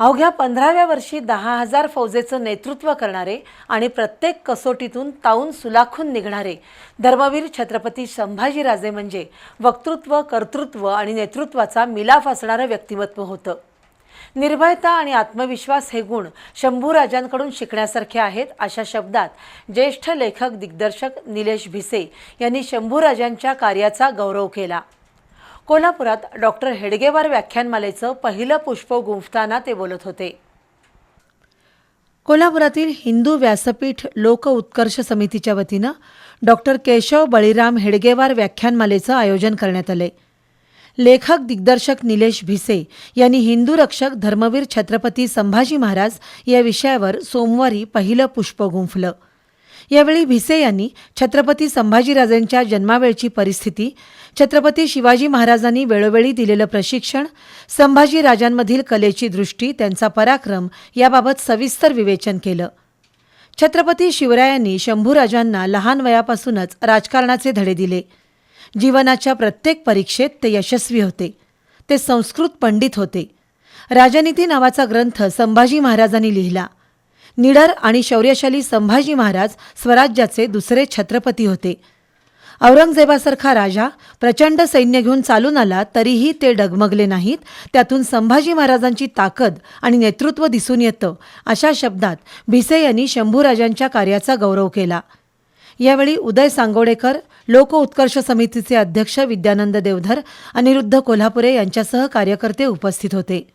अवघ्या पंधराव्या वर्षी दहा हजार फौजेचं नेतृत्व करणारे आणि प्रत्येक कसोटीतून ताऊन सुलाखून निघणारे धर्मवीर छत्रपती संभाजीराजे म्हणजे वक्तृत्व कर्तृत्व आणि नेतृत्वाचा मिलाफ असणारं व्यक्तिमत्व होतं. निर्भयता आणि आत्मविश्वास हे गुण शंभूराजांकडून शिकण्यासारखे आहेत अशा शब्दात ज्येष्ठ लेखक दिग्दर्शक निलेश भिसे यांनी शंभूराजांच्या कार्याचा गौरव केला. कोल्हापुरात डॉक्टर हेडगेवार व्याख्यानमालेचं पहिलं पुष्प गुंफताना ते बोलत होते. कोल्हापुरातील हिंदू व्यासपीठ लोक उत्कर्ष समितीच्या वतीनं डॉक्टर केशव बळीराम हेडगेवार व्याख्यानमालेचं आयोजन करण्यात आले. लेखक दिग्दर्शक निलेश भिसे यांनी हिंदू रक्षक धर्मवीर छत्रपती संभाजी महाराज या विषयावर सोमवारी पहिलं पुष्प गुंफलं. यावेळी भिसे यांनी छत्रपती संभाजीराजांच्या जन्मावेळची परिस्थिती छत्रपती शिवाजी महाराजांनी वेळोवेळी दिलेलं प्रशिक्षण संभाजीराजांमधील कलेची दृष्टी त्यांचा पराक्रम याबाबत सविस्तर विवेचन केलं. छत्रपती शिवरायांनी शंभूराजांना लहान वयापासूनच राजकारणाचे धडे दिले. जीवनाच्या प्रत्येक परीक्षेत ते यशस्वी होते. ते संस्कृत पंडित होते. राजनीती नावाचा ग्रंथ संभाजी महाराजांनी लिहिला. निडर आणि शौर्यशाली संभाजी महाराज स्वराज्याचे दुसरे छत्रपती होते. औरंगजेबासारखा राजा प्रचंड सैन्य घेऊन चालून आला तरीही ते डगमगले नाहीत. त्यातून संभाजी महाराजांची ताकद आणि नेतृत्व दिसून येतं अशा शब्दात भिसे यांनी शंभूराजांच्या कार्याचा गौरव केला. यावेळी उदय सांगोडेकर लोक उत्कर्ष समितीचे अध्यक्ष विद्यानंद देवधर अनिरुद्ध कोल्हापुरे यांच्यासह कार्यकर्ते उपस्थित होते.